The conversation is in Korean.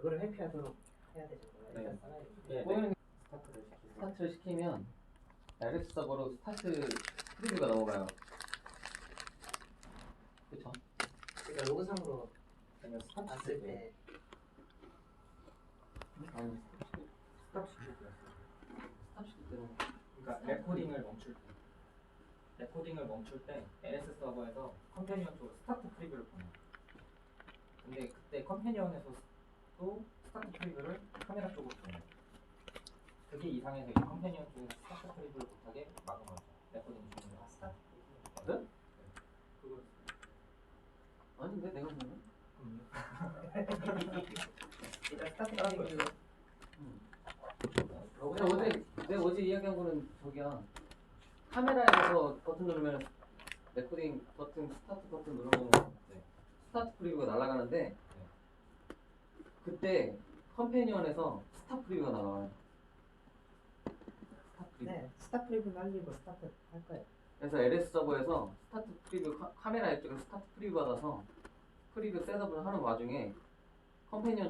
그걸 회피하도록 해야 되잖아요. 네. 일단 써놔야지. 네, 보이는 스타트를 시키세요. 스타트를 시키면 LS 서버로 스타트 프리뷰가 넘어가요. 그쵸? 그러니까 로그상으로 아니면 스타트 봤을 때때 아니 스탑 시킬 때 스탑 시킬 때는 그러니까 레코딩을 멈출 때 레코딩을 멈출 때 LS 서버에서 컴패니언 쪽으로 스타트 프리뷰를 보내요. 근데 그때 컴패니언에서 또 스타트 프리뷰를 카메라 쪽으로 보내요. 그게 이상해서 이제 컴패니언 쪽에서 스타트 프리뷰를 못하게 막은 거죠. 레코딩 중에 스타트 네? 그걸 아닌데 내가 보면 음. 일단 스타트 프리뷰 음. 내가 어제 내가 어제 이야기한 거는 저기야 카메라에서 버튼 누르면 레코딩 버튼 스타트 버튼 누르면 네. 스타트 프리뷰가 날아가는데 그때 컴패니언에서 스탑 프리뷰가 날아와요. 스탑 프리뷰. 네, 스타 프리뷰 날리고 스타트 할 거예요. 그래서 LS 서버에서 스타트 프리뷰 카, 카메라 이쪽에 스타트 프리뷰 받아서 프리뷰 셋업을 하는 와중에 컴패니언